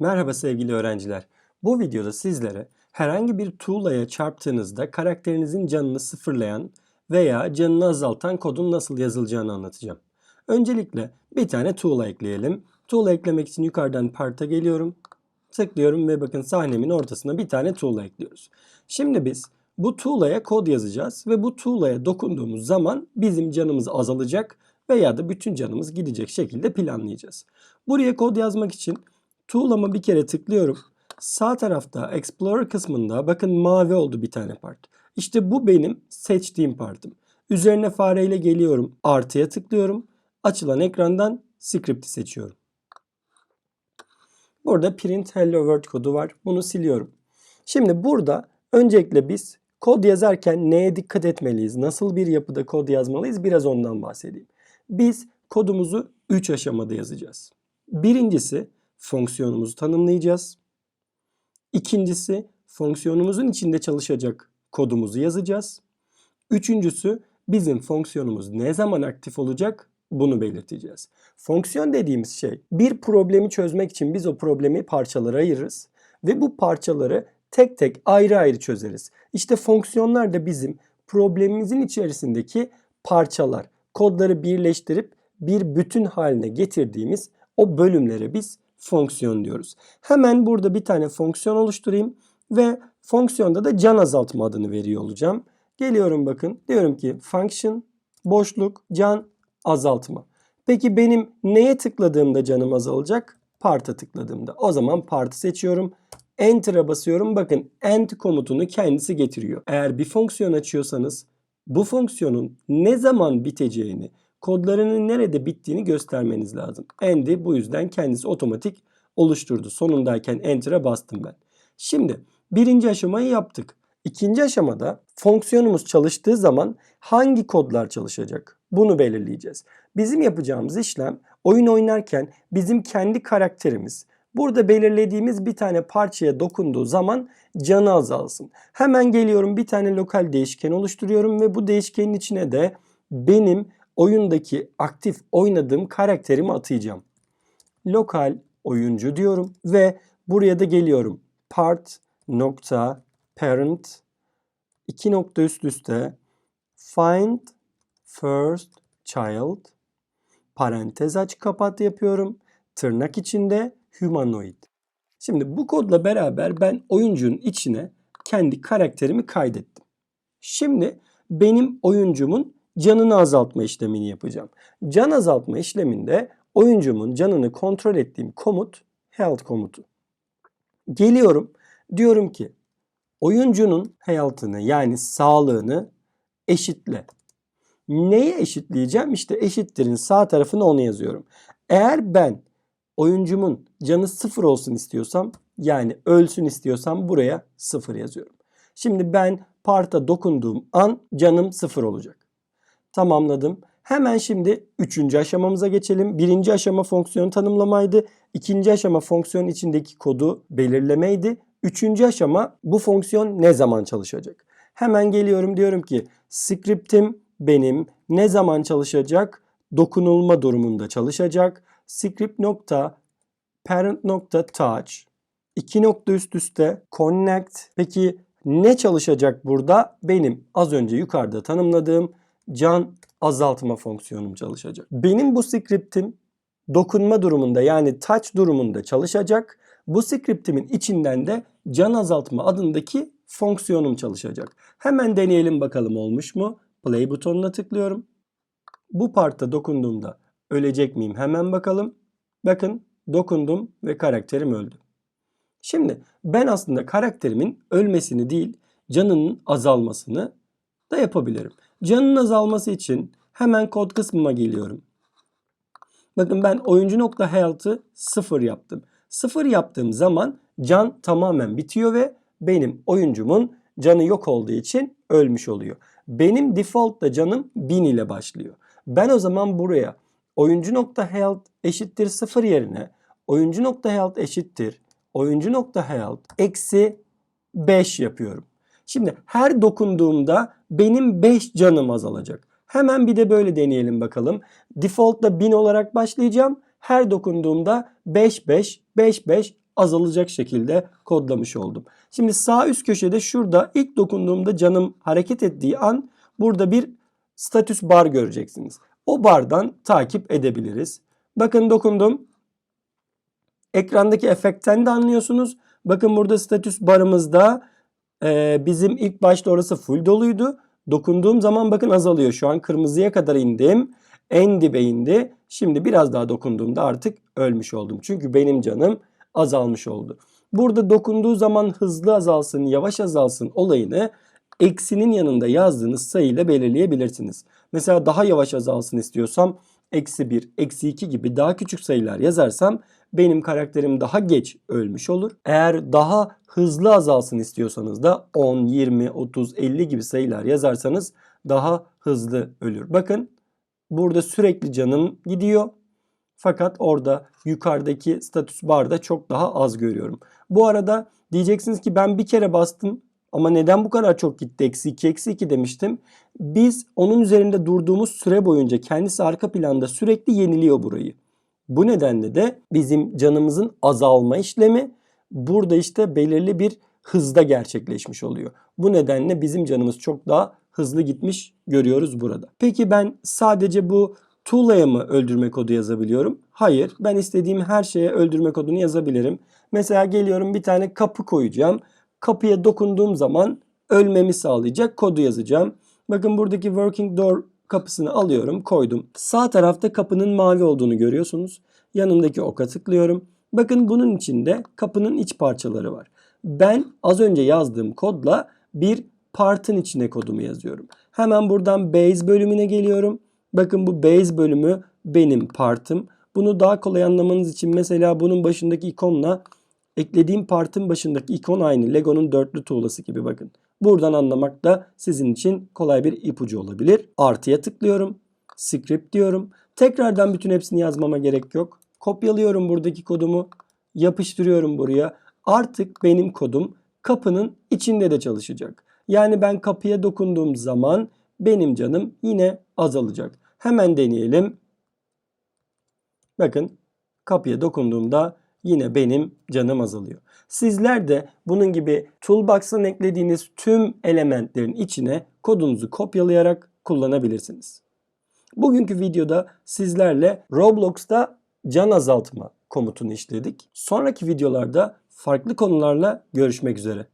Merhaba sevgili öğrenciler. Bu videoda sizlere herhangi bir tuğlaya çarptığınızda karakterinizin canını sıfırlayan veya canını azaltan kodun nasıl yazılacağını anlatacağım. Öncelikle bir tane tuğla ekleyelim. Tuğla eklemek için yukarıdan part'a geliyorum. Tıklıyorum ve bakın sahnemin ortasına bir tane tuğla ekliyoruz. Şimdi biz bu tuğlaya kod yazacağız ve bu tuğlaya dokunduğumuz zaman bizim canımız azalacak veya da bütün canımız gidecek şekilde planlayacağız. Buraya kod yazmak için Tuğlama bir kere tıklıyorum. Sağ tarafta Explorer kısmında bakın mavi oldu bir tane part. İşte bu benim seçtiğim partım. Üzerine fareyle geliyorum. Artıya tıklıyorum. Açılan ekrandan script'i seçiyorum. Burada print hello world kodu var. Bunu siliyorum. Şimdi burada öncelikle biz kod yazarken neye dikkat etmeliyiz? Nasıl bir yapıda kod yazmalıyız? Biraz ondan bahsedeyim. Biz kodumuzu 3 aşamada yazacağız. Birincisi fonksiyonumuzu tanımlayacağız. İkincisi fonksiyonumuzun içinde çalışacak kodumuzu yazacağız. Üçüncüsü bizim fonksiyonumuz ne zaman aktif olacak bunu belirteceğiz. Fonksiyon dediğimiz şey bir problemi çözmek için biz o problemi parçalara ayırırız ve bu parçaları tek tek ayrı ayrı çözeriz. İşte fonksiyonlar da bizim problemimizin içerisindeki parçalar, kodları birleştirip bir bütün haline getirdiğimiz o bölümlere biz fonksiyon diyoruz. Hemen burada bir tane fonksiyon oluşturayım ve fonksiyonda da can azaltma adını veriyor olacağım. Geliyorum bakın diyorum ki function boşluk can azaltma. Peki benim neye tıkladığımda canım azalacak? Part'a tıkladığımda. O zaman part'ı seçiyorum. Enter'a basıyorum. Bakın end komutunu kendisi getiriyor. Eğer bir fonksiyon açıyorsanız bu fonksiyonun ne zaman biteceğini, kodlarının nerede bittiğini göstermeniz lazım. End'i bu yüzden kendisi otomatik oluşturdu. Sonundayken Enter'a bastım ben. Şimdi birinci aşamayı yaptık. İkinci aşamada fonksiyonumuz çalıştığı zaman hangi kodlar çalışacak? Bunu belirleyeceğiz. Bizim yapacağımız işlem oyun oynarken bizim kendi karakterimiz burada belirlediğimiz bir tane parçaya dokunduğu zaman canı azalsın. Hemen geliyorum bir tane lokal değişken oluşturuyorum ve bu değişkenin içine de benim oyundaki aktif oynadığım karakterimi atayacağım. Lokal oyuncu diyorum ve buraya da geliyorum. Part nokta parent iki nokta üst üste find first child parantez aç kapat yapıyorum. Tırnak içinde humanoid. Şimdi bu kodla beraber ben oyuncunun içine kendi karakterimi kaydettim. Şimdi benim oyuncumun canını azaltma işlemini yapacağım. Can azaltma işleminde oyuncumun canını kontrol ettiğim komut health komutu. Geliyorum diyorum ki oyuncunun health'ını yani sağlığını eşitle. Neye eşitleyeceğim? İşte eşittirin sağ tarafına onu yazıyorum. Eğer ben oyuncumun canı sıfır olsun istiyorsam yani ölsün istiyorsam buraya sıfır yazıyorum. Şimdi ben parta dokunduğum an canım sıfır olacak tamamladım. Hemen şimdi üçüncü aşamamıza geçelim. Birinci aşama fonksiyon tanımlamaydı. İkinci aşama fonksiyon içindeki kodu belirlemeydi. Üçüncü aşama bu fonksiyon ne zaman çalışacak? Hemen geliyorum diyorum ki script'im benim ne zaman çalışacak? Dokunulma durumunda çalışacak. Script nokta parent nokta touch iki nokta üst üste connect. Peki ne çalışacak burada? Benim az önce yukarıda tanımladığım can azaltma fonksiyonum çalışacak. Benim bu script'im dokunma durumunda yani touch durumunda çalışacak. Bu script'imin içinden de can azaltma adındaki fonksiyonum çalışacak. Hemen deneyelim bakalım olmuş mu? Play butonuna tıklıyorum. Bu partta dokunduğumda ölecek miyim? Hemen bakalım. Bakın dokundum ve karakterim öldü. Şimdi ben aslında karakterimin ölmesini değil canının azalmasını da yapabilirim. Canın azalması için hemen kod kısmıma geliyorum. Bakın ben oyuncu nokta health'ı sıfır yaptım. Sıfır yaptığım zaman can tamamen bitiyor ve benim oyuncumun canı yok olduğu için ölmüş oluyor. Benim default da canım 1000 ile başlıyor. Ben o zaman buraya oyuncu nokta health eşittir sıfır yerine oyuncu nokta health eşittir oyuncu nokta health eksi 5 yapıyorum. Şimdi her dokunduğumda benim 5 canım azalacak. Hemen bir de böyle deneyelim bakalım. Default'ta 1000 olarak başlayacağım. Her dokunduğumda 5 5 5 5 azalacak şekilde kodlamış oldum. Şimdi sağ üst köşede şurada ilk dokunduğumda canım hareket ettiği an burada bir status bar göreceksiniz. O bardan takip edebiliriz. Bakın dokundum. Ekrandaki efektten de anlıyorsunuz. Bakın burada status barımızda e, bizim ilk başta orası full doluydu. Dokunduğum zaman bakın azalıyor. Şu an kırmızıya kadar indim. En dibe indi. Şimdi biraz daha dokunduğumda artık ölmüş oldum. Çünkü benim canım azalmış oldu. Burada dokunduğu zaman hızlı azalsın, yavaş azalsın olayını eksinin yanında yazdığınız sayıyla belirleyebilirsiniz. Mesela daha yavaş azalsın istiyorsam eksi 1, eksi 2 gibi daha küçük sayılar yazarsam benim karakterim daha geç ölmüş olur. Eğer daha hızlı azalsın istiyorsanız da 10, 20, 30, 50 gibi sayılar yazarsanız daha hızlı ölür. Bakın burada sürekli canım gidiyor. Fakat orada yukarıdaki status barda çok daha az görüyorum. Bu arada diyeceksiniz ki ben bir kere bastım ama neden bu kadar çok gitti? Eksi 2, eksi 2 demiştim. Biz onun üzerinde durduğumuz süre boyunca kendisi arka planda sürekli yeniliyor burayı. Bu nedenle de bizim canımızın azalma işlemi burada işte belirli bir hızda gerçekleşmiş oluyor. Bu nedenle bizim canımız çok daha hızlı gitmiş görüyoruz burada. Peki ben sadece bu tuğlaya mı öldürme kodu yazabiliyorum? Hayır. Ben istediğim her şeye öldürme kodunu yazabilirim. Mesela geliyorum bir tane kapı koyacağım. Kapıya dokunduğum zaman ölmemi sağlayacak kodu yazacağım. Bakın buradaki working door kapısını alıyorum, koydum. Sağ tarafta kapının mavi olduğunu görüyorsunuz. Yanındaki oka tıklıyorum. Bakın bunun içinde kapının iç parçaları var. Ben az önce yazdığım kodla bir partın içine kodumu yazıyorum. Hemen buradan base bölümüne geliyorum. Bakın bu base bölümü benim partım. Bunu daha kolay anlamanız için mesela bunun başındaki ikonla eklediğim partın başındaki ikon aynı. Lego'nun dörtlü tuğlası gibi bakın. Buradan anlamak da sizin için kolay bir ipucu olabilir. Artıya tıklıyorum. Script diyorum. Tekrardan bütün hepsini yazmama gerek yok. Kopyalıyorum buradaki kodumu. Yapıştırıyorum buraya. Artık benim kodum kapının içinde de çalışacak. Yani ben kapıya dokunduğum zaman benim canım yine azalacak. Hemen deneyelim. Bakın kapıya dokunduğumda yine benim canım azalıyor. Sizler de bunun gibi Toolbox'tan eklediğiniz tüm elementlerin içine kodunuzu kopyalayarak kullanabilirsiniz. Bugünkü videoda sizlerle Roblox'ta can azaltma komutunu işledik. Sonraki videolarda farklı konularla görüşmek üzere.